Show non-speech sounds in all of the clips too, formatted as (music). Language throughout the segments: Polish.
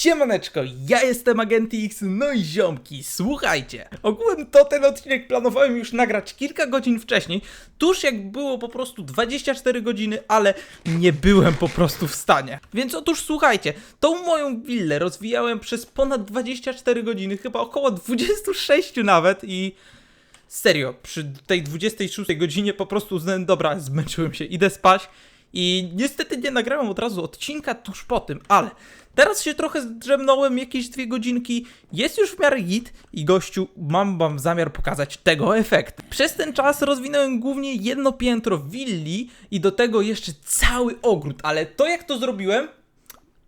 Siemaneczko, ja jestem Agent X, no i ziomki, słuchajcie. Ogółem to ten odcinek planowałem już nagrać kilka godzin wcześniej, tuż jak było po prostu 24 godziny, ale nie byłem po prostu w stanie. Więc otóż słuchajcie, tą moją willę rozwijałem przez ponad 24 godziny, chyba około 26 nawet i... Serio, przy tej 26 godzinie po prostu uznałem, dobra, zmęczyłem się, idę spać. I niestety nie nagrałem od razu odcinka tuż po tym, ale teraz się trochę zdrzemnąłem, jakieś dwie godzinki, jest już w miarę git i gościu, mam wam zamiar pokazać tego efekt. Przez ten czas rozwinąłem głównie jedno piętro willi i do tego jeszcze cały ogród, ale to jak to zrobiłem,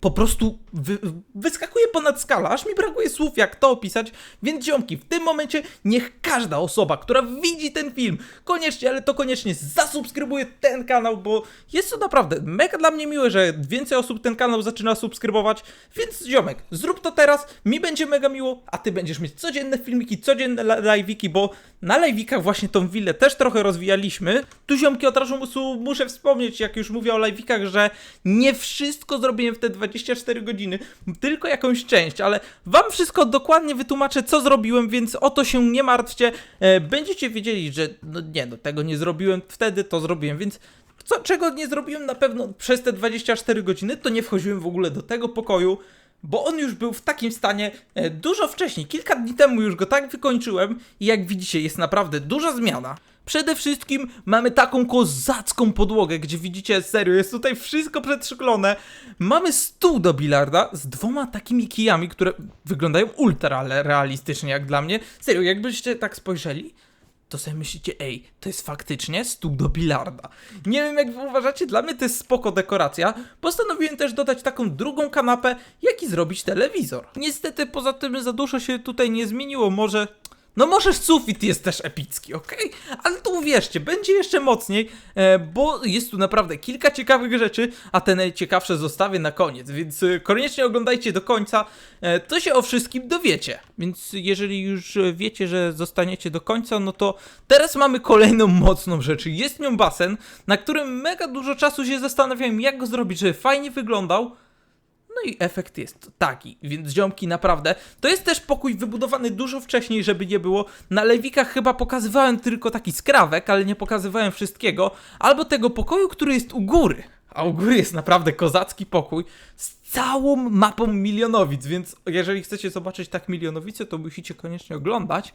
po prostu wy, wyskakuje ponad skalę, aż mi brakuje słów, jak to opisać. Więc ziomki, w tym momencie niech każda osoba, która widzi ten film, koniecznie, ale to koniecznie zasubskrybuje ten kanał, bo jest to naprawdę mega dla mnie miłe, że więcej osób ten kanał zaczyna subskrybować. Więc ziomek, zrób to teraz, mi będzie mega miło, a ty będziesz mieć codzienne filmiki, codzienne live'iki, bo na live'ikach właśnie tą willę też trochę rozwijaliśmy. Tu ziomki od razu muszę wspomnieć, jak już mówię o live'ikach, że nie wszystko zrobiłem w te 24 godziny, tylko jakąś część, ale wam wszystko dokładnie wytłumaczę, co zrobiłem, więc o to się nie martwcie. E, będziecie wiedzieli, że no nie, no tego nie zrobiłem wtedy, to zrobiłem, więc co, czego nie zrobiłem na pewno przez te 24 godziny, to nie wchodziłem w ogóle do tego pokoju, bo on już był w takim stanie e, dużo wcześniej. Kilka dni temu już go tak wykończyłem i jak widzicie jest naprawdę duża zmiana. Przede wszystkim mamy taką kozacką podłogę, gdzie widzicie, serio, jest tutaj wszystko przetrzyklone. Mamy stół do bilarda z dwoma takimi kijami, które wyglądają ultra realistycznie jak dla mnie. Serio, jakbyście tak spojrzeli, to sobie myślicie, ej, to jest faktycznie stół do bilarda. Nie wiem jak wy uważacie, dla mnie to jest spoko dekoracja. Postanowiłem też dodać taką drugą kanapę, jak i zrobić telewizor. Niestety poza tym za dużo się tutaj nie zmieniło, może... No może sufit jest też epicki, okej? Ale to uwierzcie, będzie jeszcze mocniej, e, bo jest tu naprawdę kilka ciekawych rzeczy, a te najciekawsze zostawię na koniec, więc e, koniecznie oglądajcie do końca, e, to się o wszystkim dowiecie. Więc jeżeli już wiecie, że zostaniecie do końca, no to teraz mamy kolejną mocną rzecz. Jest nią basen, na którym mega dużo czasu się zastanawiałem, jak go zrobić, żeby fajnie wyglądał. No i efekt jest taki, więc ziomki naprawdę. To jest też pokój wybudowany dużo wcześniej, żeby nie było. Na lewikach chyba pokazywałem tylko taki skrawek, ale nie pokazywałem wszystkiego. Albo tego pokoju, który jest u góry. A u góry jest naprawdę kozacki pokój z całą mapą milionowic, więc jeżeli chcecie zobaczyć tak milionowice, to musicie koniecznie oglądać.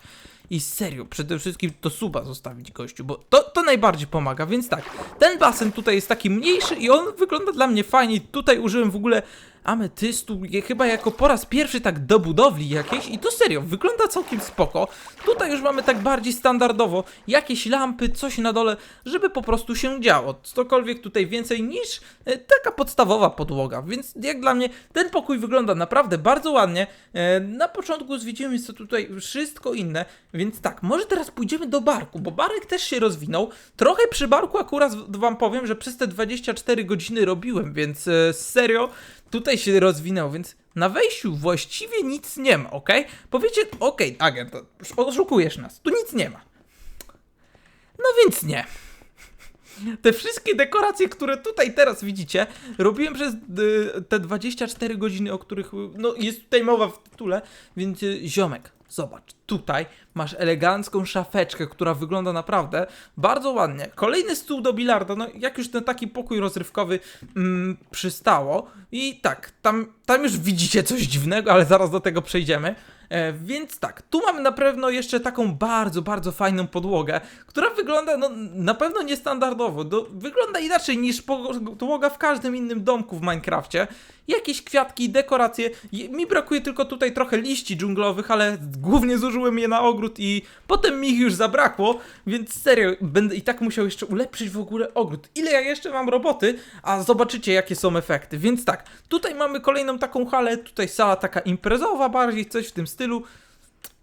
I serio, przede wszystkim to suba zostawić gościu, bo to, to najbardziej pomaga, więc tak, ten basen tutaj jest taki mniejszy i on wygląda dla mnie fajnie. Tutaj użyłem w ogóle ametystu, chyba jako po raz pierwszy tak do budowli jakiejś i to serio, wygląda całkiem spoko. Tutaj już mamy tak bardziej standardowo, jakieś lampy, coś na dole, żeby po prostu się działo. Cokolwiek tutaj więcej niż e, taka podstawowa podłoga, więc jak dla mnie ten pokój wygląda naprawdę bardzo ładnie. E, na początku zwiedzimy co tutaj wszystko inne, więc tak, może teraz pójdziemy do barku, bo barek też się rozwinął. Trochę przy barku akurat wam powiem, że przez te 24 godziny robiłem, więc e, serio, tutaj się rozwinął, więc na wejściu właściwie nic nie ma, ok? Powiecie, okej, agent, oszukujesz nas, tu nic nie ma. No więc nie. Te wszystkie dekoracje, które tutaj teraz widzicie, robiłem przez y, te 24 godziny, o których no, jest tutaj mowa w tytule, więc y, ziomek, zobacz, tutaj masz elegancką szafeczkę, która wygląda naprawdę bardzo ładnie. Kolejny stół do bilarda, no jak już ten taki pokój rozrywkowy mm, przystało i tak, tam, tam już widzicie coś dziwnego, ale zaraz do tego przejdziemy. E, więc tak, tu mamy na pewno jeszcze taką bardzo, bardzo fajną podłogę, która wygląda no, na pewno niestandardowo. Do, wygląda inaczej niż podłoga w każdym innym domku w Minecrafcie. Jakieś kwiatki, dekoracje. Je- Mi brakuje tylko tutaj trochę liści dżunglowych, ale głównie zużyłem je na ogród i potem mi ich już zabrakło, więc serio, będę i tak musiał jeszcze ulepszyć w ogóle ogród. Ile ja jeszcze mam roboty, a zobaczycie jakie są efekty. Więc tak, tutaj mamy kolejną taką halę, tutaj sala taka imprezowa bardziej, coś w tym stylu.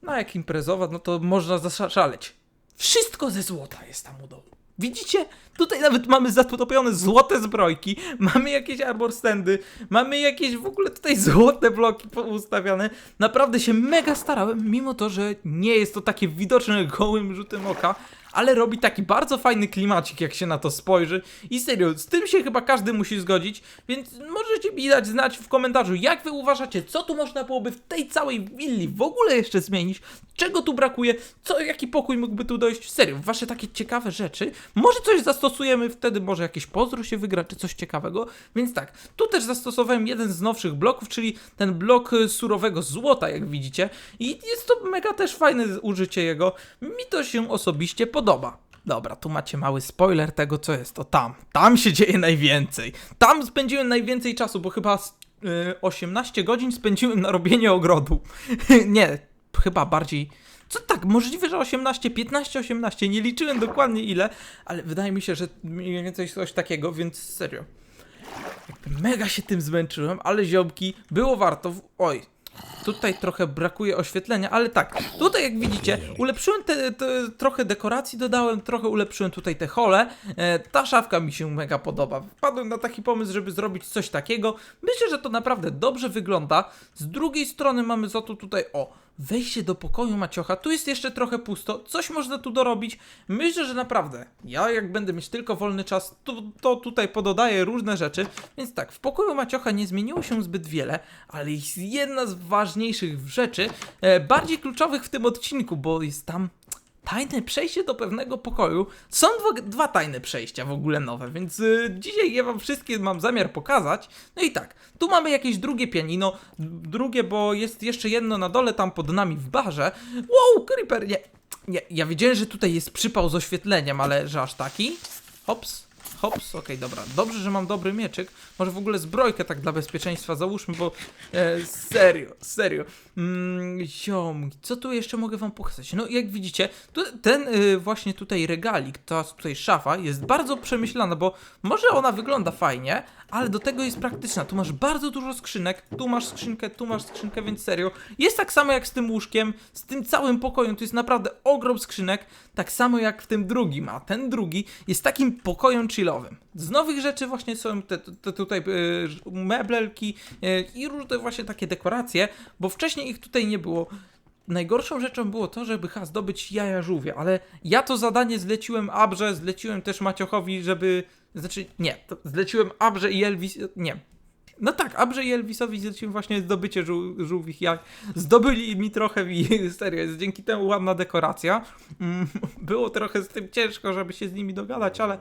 No jak imprezowa, no to można zaszaleć. Wszystko ze złota jest tam u dołu. Widzicie? Tutaj nawet mamy zatopione złote zbrojki, mamy jakieś arbor standy, mamy jakieś w ogóle tutaj złote bloki ustawiane. Naprawdę się mega starałem, mimo to, że nie jest to takie widoczne gołym rzutem oka, ale robi taki bardzo fajny klimacik, jak się na to spojrzy. I serio, z tym się chyba każdy musi zgodzić, więc możecie mi dać znać w komentarzu, jak wy uważacie, co tu można byłoby w tej całej willi w ogóle jeszcze zmienić, czego tu brakuje, co, jaki pokój mógłby tu dojść. Serio, wasze takie ciekawe rzeczy. Może coś zastosujemy, wtedy może jakiś pozdro się wygra, czy coś ciekawego. Więc tak, tu też zastosowałem jeden z nowszych bloków, czyli ten blok y, surowego złota, jak widzicie. I jest to mega też fajne użycie jego. Mi to się osobiście podoba. Dobra, tu macie mały spoiler tego, co jest to tam. Tam się dzieje najwięcej. Tam spędziłem najwięcej czasu, bo chyba z, y, 18 godzin spędziłem na robienie ogrodu. (laughs) nie, chyba bardziej. Co tak, możliwe, że 18, 15, 18, nie liczyłem dokładnie ile, ale wydaje mi się, że mniej więcej coś takiego, więc serio. Mega się tym zmęczyłem, ale ziomki, było warto. W... Oj, tutaj trochę brakuje oświetlenia, ale tak, tutaj jak widzicie, ulepszyłem te, te, trochę dekoracji, dodałem, trochę ulepszyłem tutaj te hole. E, ta szafka mi się mega podoba. Wpadłem na taki pomysł, żeby zrobić coś takiego. Myślę, że to naprawdę dobrze wygląda. Z drugiej strony mamy za to tutaj, o, wejście do pokoju Maciocha. Tu jest jeszcze trochę pusto, coś można tu dorobić. Myślę, że naprawdę, ja jak będę mieć tylko wolny czas, to, to tutaj pododaję różne rzeczy. Więc tak, w pokoju Maciocha nie zmieniło się zbyt wiele, ale jest jedna z ważniejszych rzeczy, e, bardziej kluczowych w tym odcinku, bo jest tam tajne przejście do pewnego pokoju. Są dwa, dwa tajne przejścia w ogóle nowe, więc y, dzisiaj je wam wszystkie mam zamiar pokazać. No i tak, tu mamy jakieś drugie pianino, drugie, bo jest jeszcze jedno na dole tam pod nami w barze. Wow, Creeper, nie, nie, ja wiedziałem, że tutaj jest przypał z oświetleniem, ale że aż taki. Hops. Hops, okej, dobra. Dobrze, że mam dobry mieczyk. Może w ogóle zbrojkę tak dla bezpieczeństwa załóżmy, bo e, serio, serio. Mm, ziom, co tu jeszcze mogę wam pokazać? No jak widzicie, tu, ten y, właśnie tutaj regalik, ta tutaj szafa jest bardzo przemyślana, bo może ona wygląda fajnie, ale do tego jest praktyczna. Tu masz bardzo dużo skrzynek, tu masz skrzynkę, tu masz skrzynkę, więc serio. Jest tak samo jak z tym łóżkiem, z tym całym pokojem, to jest naprawdę ogrom skrzynek, tak samo jak w tym drugim, a ten drugi jest takim pokojem chillowym. Z nowych rzeczy właśnie są te, te tutaj y, meblelki y, i różne właśnie takie dekoracje, bo wcześniej ich tutaj nie było. Najgorszą rzeczą było to, żeby ha, zdobyć jaja żółwia, ale ja to zadanie zleciłem Abrze, zleciłem też Maciochowi, żeby... Znaczy, nie, zleciłem Abrze i Elvis... Nie. No tak, Abrze i Elvisowi zleciłem właśnie zdobycie żół, żółwich jaj. Zdobyli mi trochę i (laughs) serio, jest dzięki temu ładna dekoracja. Mm, (laughs) Było trochę z tym ciężko, żeby się z nimi dogadać, ale...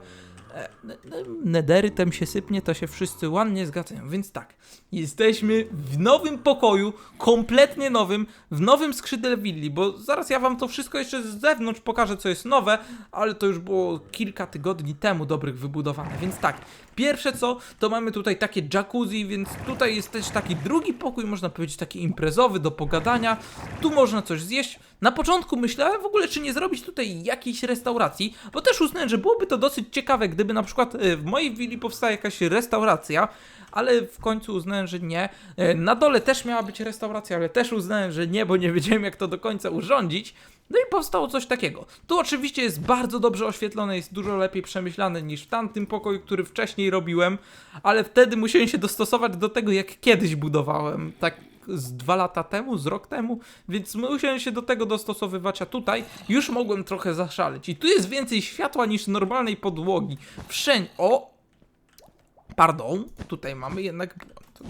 Nederytem się sypnie, to się wszyscy ładnie zgadzają, więc tak. Jesteśmy w nowym pokoju, kompletnie nowym, w nowym skrzydle willi, bo zaraz ja wam to wszystko jeszcze z zewnątrz pokażę, co jest nowe, ale to już było kilka tygodni temu dobrych wybudowane, więc tak. Pierwsze co, to mamy tutaj takie jacuzzi, więc tutaj jest też taki drugi pokój, można powiedzieć taki imprezowy, do pogadania. Tu można coś zjeść. Na początku myślałem w ogóle, czy nie zrobić tutaj jakiejś restauracji, bo też uznałem, że byłoby to dosyć ciekawe, gdyby na przykład e, w mojej willi powstała jakaś restauracja, ale w końcu uznałem, że nie. E, Na dole też miała być restauracja, ale też uznałem, że nie, bo nie wiedziałem jak to do końca urządzić. No i powstało coś takiego. Tu oczywiście jest bardzo dobrze oświetlone, jest dużo lepiej przemyślane niż w tamtym pokoju, który wcześniej robiłem, ale wtedy musiałem się dostosować do tego, jak kiedyś budowałem. Tak z dwa lata temu, z rok temu, więc musiałem się do tego dostosowywać, a tutaj już mogłem trochę zaszaleć. I tu jest więcej światła niż normalnej podłogi. Wszędzie. O! Pardon, tutaj mamy jednak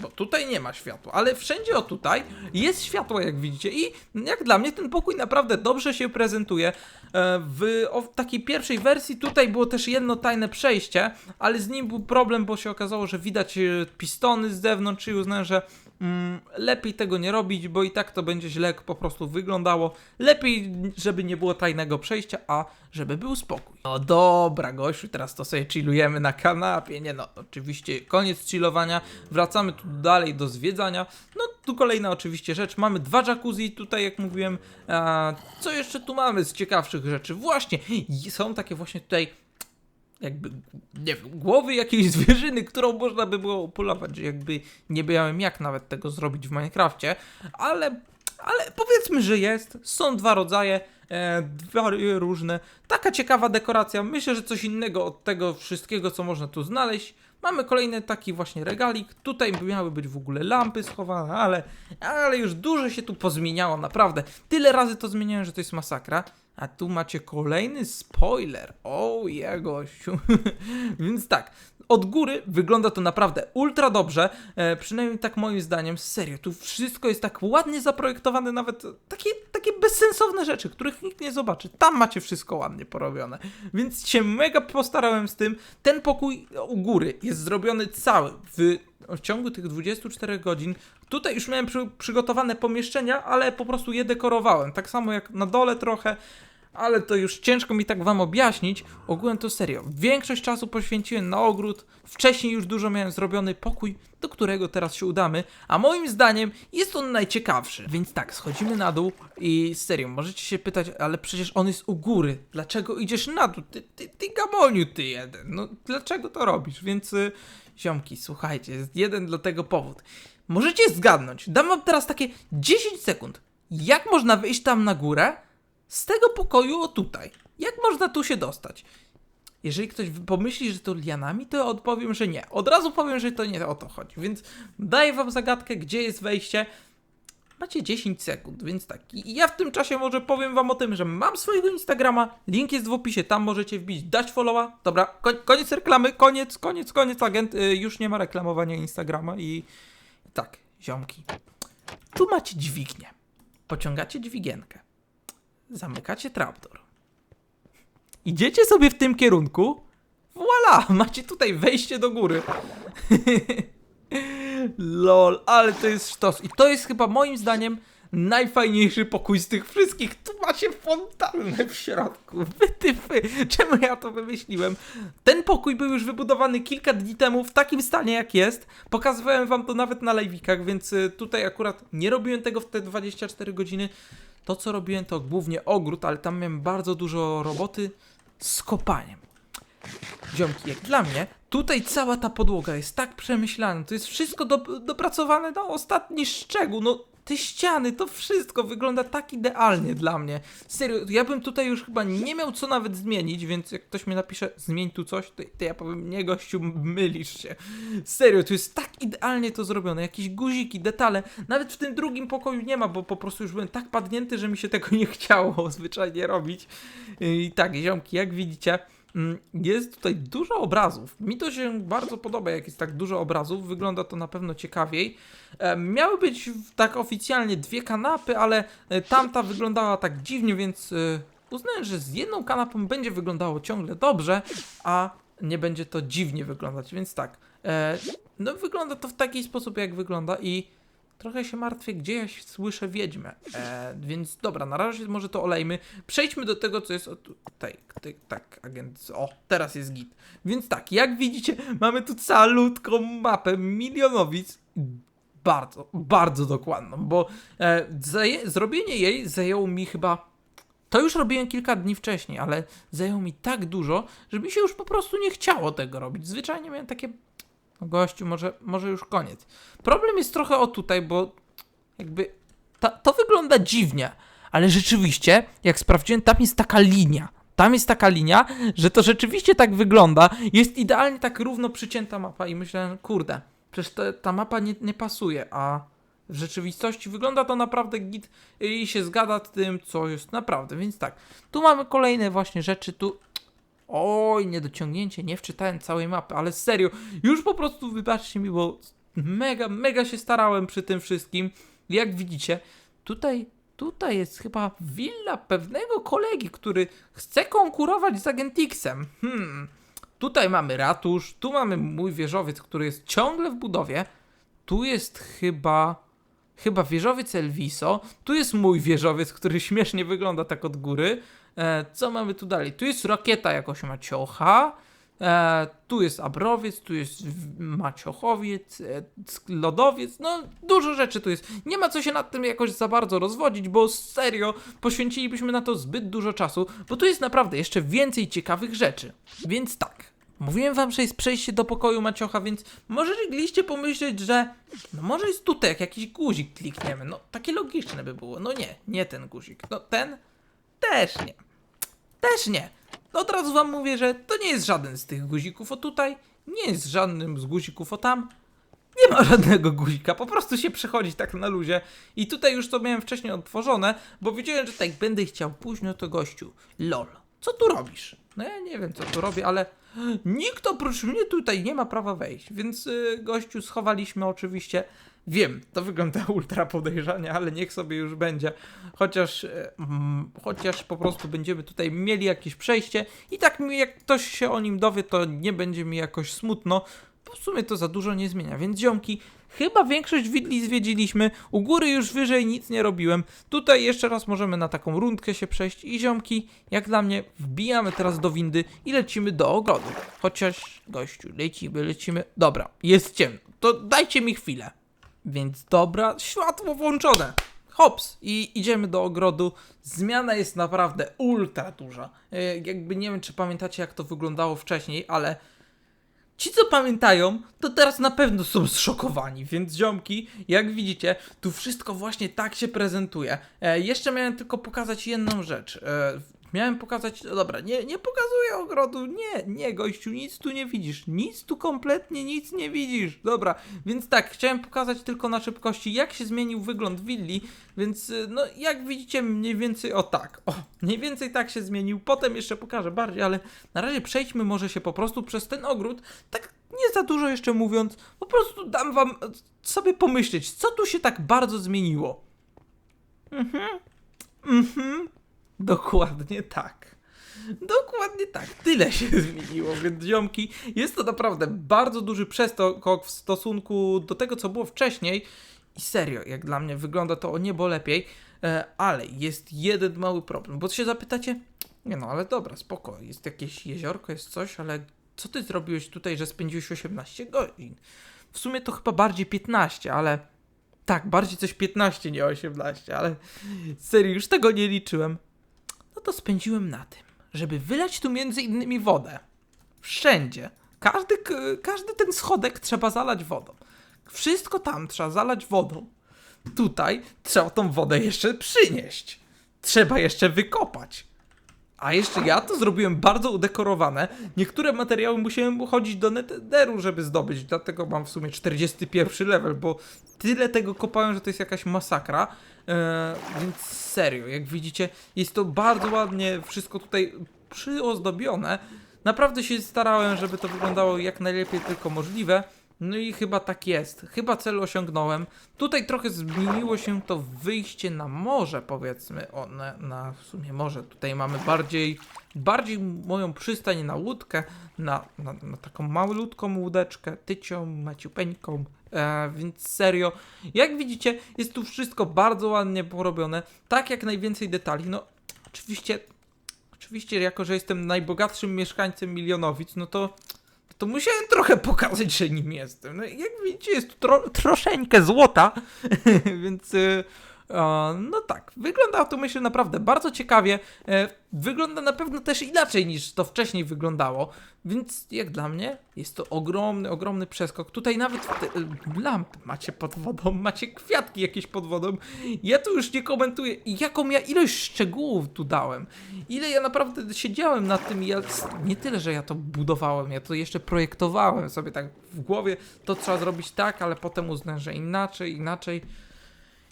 bo tutaj nie ma światła, ale wszędzie o tutaj jest światło, jak widzicie, i jak dla mnie ten pokój naprawdę dobrze się prezentuje. E, W takiej pierwszej wersji tutaj było też jedno tajne przejście, ale z nim był problem, bo się okazało, że widać e, pistony z zewnątrz i uznałem, że lepiej tego nie robić, bo i tak to będzie źle po prostu wyglądało. Lepiej, żeby nie było tajnego przejścia, a żeby był spokój. No dobra, gościu, teraz to sobie chillujemy na kanapie. Nie no, oczywiście koniec chillowania. Wracamy tu dalej do zwiedzania. No tu kolejna oczywiście rzecz. Mamy dwa jacuzzi tutaj, jak mówiłem. Co jeszcze tu mamy z ciekawszych rzeczy? Właśnie, są takie właśnie tutaj jakby, nie wiem, głowy jakiejś zwierzyny, którą można by było upolować. Jakby nie miałem jak nawet tego zrobić w Minecrafcie, ale, ale powiedzmy, że jest. Są dwa rodzaje, e, dwa różne. Taka ciekawa dekoracja. Myślę, że coś innego od tego wszystkiego, co można tu znaleźć. Mamy kolejny taki właśnie regalik. Tutaj miały być w ogóle lampy schowane, ale, ale już dużo się tu pozmieniało, naprawdę. Tyle razy to zmieniałem, że to jest masakra. A tu macie kolejny spoiler. O, ja gościu. (laughs) Więc tak, od góry wygląda to naprawdę ultra dobrze. E, przynajmniej tak moim zdaniem. Serio, tu wszystko jest tak ładnie zaprojektowane, nawet takie, takie bezsensowne rzeczy, których nikt nie zobaczy. Tam macie wszystko ładnie porobione. Więc się mega postarałem z tym. Ten pokój u góry jest zrobiony cały w, w ciągu tych 24 godzin. Tutaj już miałem przy, przygotowane pomieszczenia, ale po prostu je dekorowałem. Tak samo jak na dole trochę ale to już ciężko mi tak wam objaśnić. Ogółem to serio. Większość czasu poświęciłem na ogród. Wcześniej już dużo miałem zrobiony pokój, do którego teraz się udamy. A moim zdaniem jest on najciekawszy. Więc tak, schodzimy na dół i serio, możecie się pytać, ale przecież on jest u góry. Dlaczego idziesz na dół? Ty, ty, ty gamoniu, ty jeden. No dlaczego to robisz? Więc y, ziomki, słuchajcie, jest jeden do tego powód. Możecie zgadnąć. Dam wam teraz takie 10 sekund. Jak można wyjść tam na górę? Z tego pokoju o tutaj. Jak można tu się dostać? Jeżeli ktoś pomyśli, że to lianami, to odpowiem, że nie. Od razu powiem, że to nie o to chodzi. Więc daję wam zagadkę, gdzie jest wejście. Macie 10 sekund, więc tak. I ja w tym czasie może powiem wam o tym, że mam swojego Instagrama. Link jest w opisie, tam możecie wbić, dać followa. Dobra, koniec reklamy, koniec, koniec, koniec, agent. Y, już nie ma reklamowania Instagrama i tak, ziomki. Tu macie dźwignię. Pociągacie dźwigienkę zamykacie trapdoor. Idziecie sobie w tym kierunku. Voila! (laughs) Macie tutaj wejście do góry. (laughs) Lol, ale to jest sztos. I to jest chyba moim zdaniem najfajniejszy pokój z tych wszystkich. Tu macie fontannę w środku. (laughs) Wytyfy. Czemu ja to wymyśliłem? Ten pokój był już wybudowany kilka dni temu w takim stanie jak jest. Pokazywałem wam to nawet na live'ikach, więc y, tutaj akurat nie robiłem tego w te 24 godziny. To co robiłem to głównie ogród, ale tam miałem bardzo dużo roboty z kopaniem. Ziomki, jak dla mnie, tutaj cała ta podłoga jest tak przemyślana, to jest wszystko do, dopracowane na ostatni szczegół, no te ściany, to wszystko wygląda tak idealnie dla mnie. Serio, ja bym tutaj już chyba nie miał co nawet zmienić, więc jak ktoś mi napisze, zmień tu coś, to, to ja powiem, nie gościu, mylisz się. Serio, to jest tak idealnie to zrobione, jakieś guziki, detale, nawet w tym drugim pokoju nie ma, bo po prostu już byłem tak padnięty, że mi się tego nie (laughs) chciało zwyczajnie robić. I tak, ziomki, jak widzicie, Jest tutaj dużo obrazów. Mi to się bardzo podoba, jak jest tak dużo obrazów. Wygląda to na pewno ciekawiej. Miały być tak oficjalnie dwie kanapy, ale e, tamta wyglądała tak dziwnie, więc e, uznałem, że z jedną kanapą będzie wyglądało ciągle dobrze, a nie będzie to dziwnie wyglądać. Więc tak. e, No wygląda to w taki sposób, jak wygląda i trochę się martwię, gdzie ja słyszę wiedźmę. E, więc dobra, na razie może to olejmy. Przejdźmy do tego, co jest o tutaj. Ty, tak, agent. O, teraz jest git. Więc tak, jak widzicie, mamy tu calutką mapę milionowic. Bardzo, bardzo dokładną, bo e, zaje, zrobienie jej zajęło mi chyba. To już robiłem kilka dni wcześniej, ale zajęło mi tak dużo, że mi się już po prostu nie chciało tego robić. Zwyczajnie miałem takie. No gościu, może, może już koniec. Problem jest trochę o tutaj, bo jakby ta, to wygląda dziwnie, ale rzeczywiście, jak sprawdziłem, tam jest taka linia. Tam jest taka linia, że to rzeczywiście tak wygląda. Jest idealnie tak równo przycięta mapa i myślałem, kurde, przecież to, ta mapa nie, nie pasuje, a w rzeczywistości wygląda to naprawdę git i się zgadza z tym, co jest naprawdę. Więc tak, tu mamy kolejne właśnie rzeczy, tu Oj, niedociągnięcie, nie wczytałem całej mapy, ale serio, już po prostu wybaczcie mi, bo mega, mega się starałem przy tym wszystkim. Jak widzicie, tutaj, tutaj jest chyba willa pewnego kolegi, który chce konkurować z Agentixem. Hmm, tutaj mamy ratusz, tu mamy mój wieżowiec, który jest ciągle w budowie. Tu jest chyba, chyba wieżowiec Elviso. Tu jest mój wieżowiec, który śmiesznie wygląda tak od góry. E, co mamy tu dalej? Tu jest rakieta jakoś Maciocha. E, tu jest Abrowiec, tu jest Maciochowiec, e, Lodowiec, no dużo rzeczy tu jest. Nie ma co się nad tym jakoś za bardzo rozwodzić, bo serio poświęcilibyśmy na to zbyt dużo czasu, bo tu jest naprawdę jeszcze więcej ciekawych rzeczy. Więc tak, mówiłem wam, że jest przejście do pokoju Maciocha, więc mogliście pomyśleć, że no może jest tutaj jak jakiś guzik klikniemy, no takie logiczne by było. No nie, nie ten guzik, no ten też nie. Też nie. Od razu wam mówię, że to nie jest żaden z tych guzików o tutaj, nie jest żadnym z guzików o tam. nie ma (laughs) żadnego guzika, po prostu się przechodzi tak na luzie. I tutaj już to miałem wcześniej otworzone, bo wiedziałem, że tak będę chciał późno to gościu. Lol, co tu robisz? No ja nie wiem, co tu robię, ale (gasps) nikt oprócz mnie tutaj nie ma prawa wejść, więc y, gościu schowaliśmy oczywiście. Wiem, to wygląda (laughs) ultra podejrzanie, ale niech sobie już będzie. Chociaż, e, mm, chociaż po prostu będziemy tutaj mieli jakieś przejście i tak mi, jak ktoś się o nim dowie, to nie będzie mi jakoś smutno. Bo w sumie to za dużo nie zmienia, więc ziomki, chyba większość widli zwiedziliśmy. U góry już wyżej nic nie robiłem. Tutaj jeszcze raz możemy na taką rundkę się przejść i ziomki, jak dla mnie, wbijamy teraz do windy i lecimy do ogrodu. Chociaż, gościu, lecimy, lecimy. Dobra, jest ciemno, to dajcie mi chwilę. Więc dobra, światło włączone. Hops i idziemy do ogrodu. Zmiana jest naprawdę ultra duża. E, Jakby nie wiem, czy pamiętacie, jak to wyglądało wcześniej, ale ci, co pamiętają, to teraz na pewno są zszokowani. Więc ziomki, jak widzicie, tu wszystko właśnie tak się prezentuje. E, jeszcze miałem tylko pokazać jedną rzecz. Miałem pokazać, no dobra, nie, nie pokazuję ogrodu, nie, nie gościu, nic tu nie widzisz, nic tu kompletnie nic nie widzisz, dobra, więc tak, chciałem pokazać tylko na szybkości, jak się zmienił wygląd willi, więc y, no, jak widzicie, mniej więcej o tak, o, mniej więcej tak się zmienił, potem jeszcze pokażę bardziej, ale na razie przejdźmy może się po prostu przez ten ogród, tak nie za dużo jeszcze mówiąc, po prostu dam wam e, sobie pomyśleć, co tu się tak bardzo zmieniło. Mhm, mhm, (laughs) Dokładnie tak. Dokładnie tak. Tyle się (laughs) zmieniło, więc ziomki, jest to naprawdę bardzo duży przeskok w stosunku do tego, co było wcześniej. I serio, jak dla mnie wygląda to o niebo lepiej, e, ale jest jeden mały problem, bo się zapytacie, nie no, ale dobra, spoko, jest jakieś jeziorko, jest coś, ale co ty zrobiłeś tutaj, że spędziłeś 18 godzin? W sumie to chyba bardziej 15, ale tak, bardziej coś 15, nie 18, ale serio, już tego nie liczyłem no to spędziłem na tym, żeby wylać tu między innymi wodę. Wszędzie. Każdy, każdy ten schodek trzeba zalać wodą. Wszystko tam trzeba zalać wodą. Tutaj trzeba tą wodę jeszcze przynieść. Trzeba jeszcze wykopać. A jeszcze ja to zrobiłem bardzo udekorowane. Niektóre materiały musiałem uchodzić do netheru, żeby zdobyć, dlatego mam w sumie 41 level, bo tyle tego kopałem, że to jest jakaś masakra. Eee, więc serio, jak widzicie, jest to bardzo ładnie wszystko tutaj przyozdobione. Naprawdę się starałem, żeby to wyglądało jak najlepiej tylko możliwe. No i chyba tak jest. Chyba cel osiągnąłem. Tutaj trochę zmieniło się to wyjście na morze, powiedzmy. O, na, na w sumie morze. Tutaj mamy bardziej, bardziej moją przystań na łódkę, na, na, na taką malutką łódeczkę, tycią, maciupeńką. E, więc serio, jak widzicie, jest tu wszystko bardzo ładnie porobione. Tak jak najwięcej detali. No, oczywiście, oczywiście, jako że jestem najbogatszym mieszkańcem milionowic, no to to musiałem trochę pokazać, że nim jestem. No, jak widzicie, jest tu tro, troszeczkę złota, (laughs) więc o, no tak, wygląda to myślę naprawdę bardzo ciekawie. E, wygląda na pewno też inaczej niż to wcześniej wyglądało, więc jak dla mnie jest to ogromny, ogromny przeskok. Tutaj nawet e, lampy macie pod wodą, (laughs) macie kwiatki jakieś pod wodą. Ja tu już nie komentuję, jaką ja ilość szczegółów tu dałem. Ile ja naprawdę siedziałem nad tym i ja nie tyle, że ja to budowałem, ja to jeszcze projektowałem sobie tak w głowie, to trzeba zrobić tak, ale potem uznałem, że inaczej, inaczej.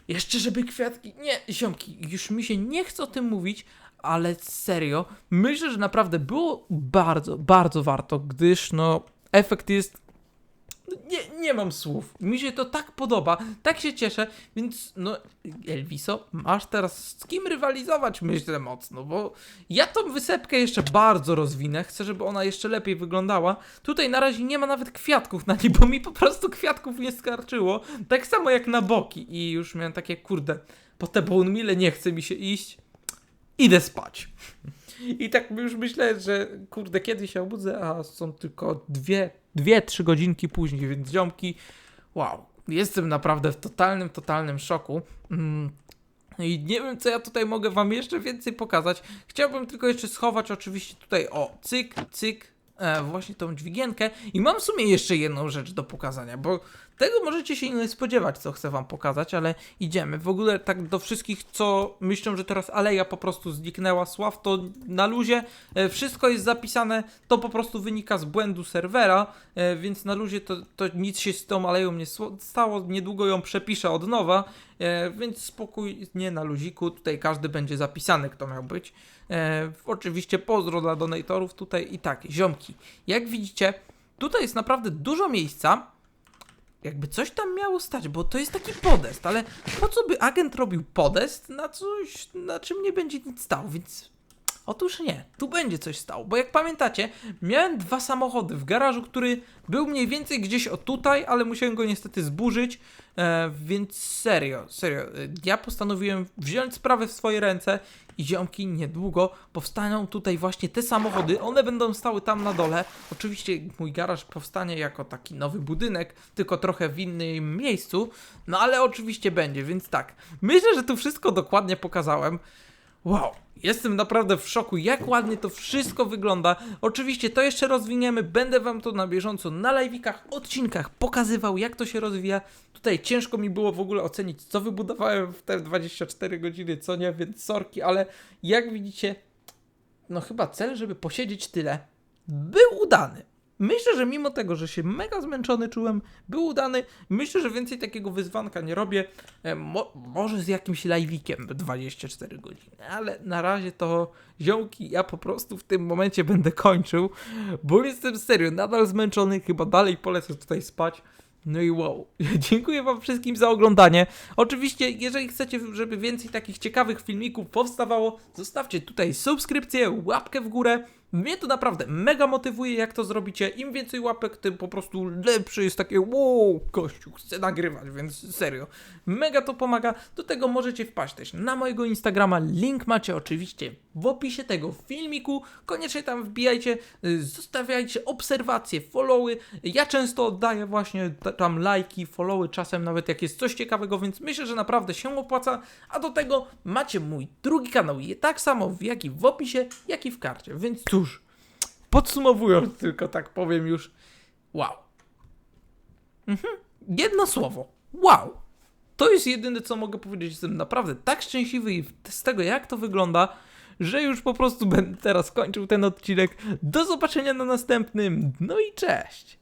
Jeszcze żeby kwiatki. Nie, ziomki, już mi się nie chce o tym mówić, ale serio, myślę, że naprawdę było bardzo, bardzo warto, gdyż no efekt jest. Nie, nie mam słów. Mi się to tak podoba, tak się cieszę, więc no, Elviso, masz teraz z kim rywalizować, myślę mocno, bo ja tą wysepkę jeszcze bardzo rozwinę, chcę, żeby ona jeszcze lepiej wyglądała. Tutaj na razie nie ma nawet kwiatków na niej, bo mi po prostu kwiatków nie skarczyło, tak samo jak na boki i już miałem takie, kurde, po te bone meale nie chce mi się iść, idę spać. I tak już myślę, że kurde, kiedy się obudzę, a są tylko dwie, dwie, trzy godzinki później, więc ziomki, wow, jestem naprawdę w totalnym, totalnym szoku. Mm. I nie wiem, co ja tutaj mogę wam jeszcze więcej pokazać. Chciałbym tylko jeszcze schować oczywiście tutaj, o, cyk, cyk, właśnie tą dźwigienkę. I mam w sumie jeszcze jedną rzecz do pokazania, bo Tego możecie się nie spodziewać, co chcę wam pokazać, ale idziemy. W ogóle tak do wszystkich, co myślą, że teraz aleja po prostu zniknęła sław, to na luzie e, wszystko jest zapisane, to po prostu wynika z błędu serwera, e, więc na luzie to, to nic się z tą aleją nie stało, niedługo ją przepiszę od nowa, e, więc spokój, nie na luziku, tutaj każdy będzie zapisany, kto miał być. E, oczywiście pozdro dla donatorów tutaj i tak, ziomki. Jak widzicie, tutaj jest naprawdę dużo miejsca, jakby coś tam miało stać, bo to jest taki podest, ale po co by agent robił podest na coś, na czym nie będzie nic stało, więc otóż nie, tu będzie coś stało, bo jak pamiętacie, miałem dwa samochody w garażu, który był mniej więcej gdzieś o tutaj, ale musiałem go niestety zburzyć, e, więc serio, serio, e, ja postanowiłem wziąć sprawę w swoje ręce i ziomki niedługo powstaną tutaj właśnie te samochody, one będą stały tam na dole, oczywiście mój garaż powstanie jako taki nowy budynek, tylko trochę w innym miejscu, no ale oczywiście będzie, więc tak, myślę, że tu wszystko dokładnie pokazałem, Wow, jestem naprawdę w szoku, jak ładnie to wszystko wygląda. Oczywiście to jeszcze rozwiniemy, będę wam to na bieżąco na live'ikach, odcinkach pokazywał, jak to się rozwija. Tutaj ciężko mi było w ogóle ocenić, co wybudowałem w te 24 godziny, co nie, więc sorki, ale jak widzicie, no chyba cel, żeby posiedzieć tyle, był udany. Myślę, że mimo tego, że się mega zmęczony czułem, był udany. Myślę, że więcej takiego wyzwanka nie robię. E, Mo może z jakimś live'ikiem 24 godziny, ale na razie to ziomki, ja po prostu w tym momencie będę kończył, bo jestem serio nadal zmęczony, chyba dalej polecę tutaj spać. No i wow. (laughs) Dziękuję Wam wszystkim za oglądanie. Oczywiście, jeżeli chcecie, żeby więcej takich ciekawych filmików powstawało, zostawcie tutaj subskrypcję, łapkę w górę. Mnie to naprawdę mega motywuje, jak to zrobicie. Im więcej łapek, tym po prostu lepsze jest takie wow, gościu, chcę nagrywać, więc serio. Mega to pomaga. Do tego możecie wpaść też na mojego Instagrama. Link macie oczywiście w opisie tego filmiku. Koniecznie tam wbijajcie, y, zostawiajcie obserwacje, followy. Ja często oddaję właśnie ta- tam lajki, followy, czasem nawet jak jest coś ciekawego, więc myślę, że naprawdę się opłaca. A do tego macie mój drugi kanał, tak samo w jak i w opisie, jak i w karcie. Więc cóż, podsumowując tylko tak powiem już, wow. Mhm. Jedno słowo, wow. To jest jedyne, co mogę powiedzieć. Jestem naprawdę tak szczęśliwy i z tego, jak to wygląda, że już po prostu będę teraz kończył ten odcinek. Do zobaczenia na następnym. No i cześć.